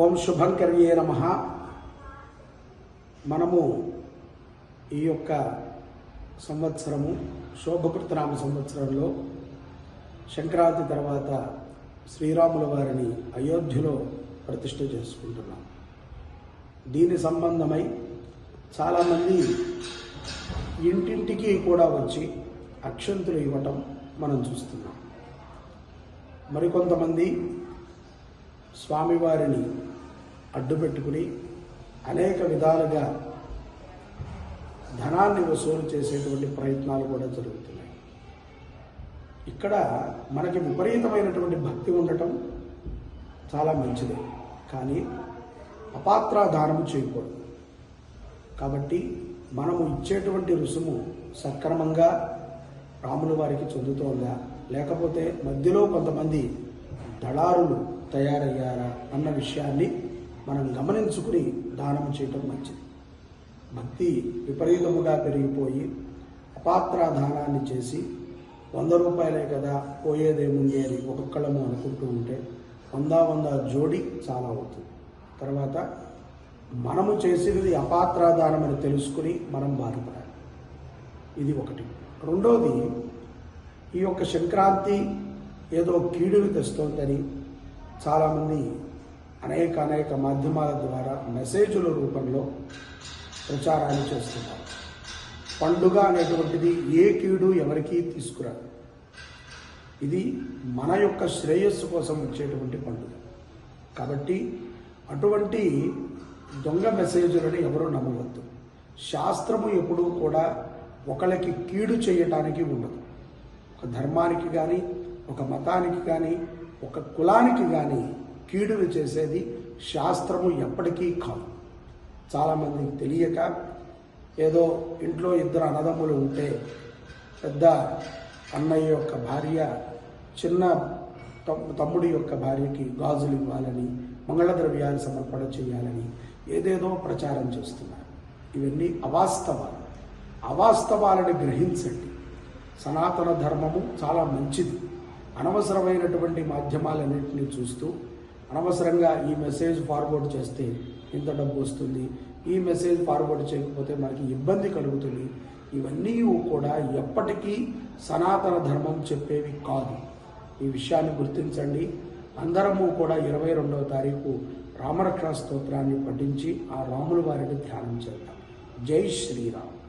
ఓం శుభంకర్యే నమ. మనము ఈ యొక్క సంవత్సరము శోభకృతనామ సంవత్సరంలో సంక్రాంతి తర్వాత శ్రీరాముల వారిని అయోధ్యలో ప్రతిష్ఠ చేసుకుంటున్నాం. దీని సంబంధమై చాలామంది ఇంటింటికి కూడా వచ్చి అక్షంతులు ఇవ్వటం మనం చూస్తున్నాం. మరికొంతమంది స్వామివారిని అడ్డుపెట్టుకుని అనేక విధాలుగా ధనాన్ని వసూలు చేసేటువంటి ప్రయత్నాలు కూడా జరుగుతున్నాయి. ఇక్కడ మనకి విపరీతమైనటువంటి భక్తి ఉండటం చాలా మంచిది. కానీ అపాత్ర దానము చేయకూడదు. కాబట్టి మనము ఇచ్చేటువంటి రుసుము సక్రమంగా రాముల వారికి చెందుతోందా? లేకపోతే మధ్యలో కొంతమంది దళారులు తయారయ్యారా అన్న విషయాన్ని మనం గమనించుకుని దానం చేయటం మంచిది. భక్తి విపరీతముగా పెరిగిపోయి అపాత్ర దానాన్ని చేసి వంద రూపాయలే కదా పోయేదేముంది అని ఒక్కొక్కళ్ళము అనుకుంటూ ఉంటే వంద వంద జోడి చాలా అవుతుంది. తర్వాత మనము చేసినది అపాత్రాధానం అని తెలుసుకుని మనం బాధపడాలి. ఇది ఒకటి. రెండోది ఈ యొక్క సంక్రాంతి ఏదో కీడుని తెస్తోందని చాలామంది అనేక అనేక మాధ్యమాల ద్వారా మెసేజ్ల రూపంలో ప్రచారాలు చేస్తున్నారు. పండుగ అనేటువంటిది ఏ కీడు ఎవరికీ తీసుకురాదు. ఇది మన యొక్క శ్రేయస్సు కోసం వచ్చేటువంటి పండుగ. కాబట్టి అటువంటి దొంగ మెసేజ్లను ఎవరు నమ్మవద్దు. శాస్త్రము ఎప్పుడూ కూడా ఒకళ్ళకి కీడు చేయటానికి ఉండదు. ఒక ధర్మానికి కానీ ఒక మతానికి కానీ ఒక కులానికి కానీ కీడును చేసేది శాస్త్రము ఎప్పటికీ కాదు. చాలామందికి తెలియక ఏదో ఇంట్లో ఇద్దరు అన్నదమ్ములు ఉంటే పెద్ద అన్నయ్య యొక్క భార్య చిన్న తమ్ముడి యొక్క భార్యకి గాజులు ఇవ్వాలని మంగళద్రవ్యాలు సమర్పణ చేయాలని ఏదేదో ప్రచారం చేస్తున్నారు. ఇవన్నీ అవాస్తవాలు. అవాస్తవాలను గ్రహించండి. సనాతన ధర్మము చాలా మంచిది. అనవసరమైనటువంటి మాధ్యమాలన్నింటినీ చూస్తూ అనవసరంగా ఈ మెసేజ్ ఫార్వర్డ్ చేస్తే ఇంత డబ్బు వస్తుంది ఈ మెసేజ్ ఫార్వర్డ్ చేయకపోతే మనకి ఇబ్బంది కలుగుతుంది. ఇవన్నీ కూడా ఎప్పటికీ సనాతన ధర్మం చెప్పేవి కాదు. ఈ విషయాన్ని గుర్తించండి. అందరము కూడా ఇరవై రెండవ తారీఖు రామరక్షణ స్తోత్రాన్ని పఠించి ఆ రాముల వారిని ధ్యానం చేద్దాం. జై శ్రీరామ్.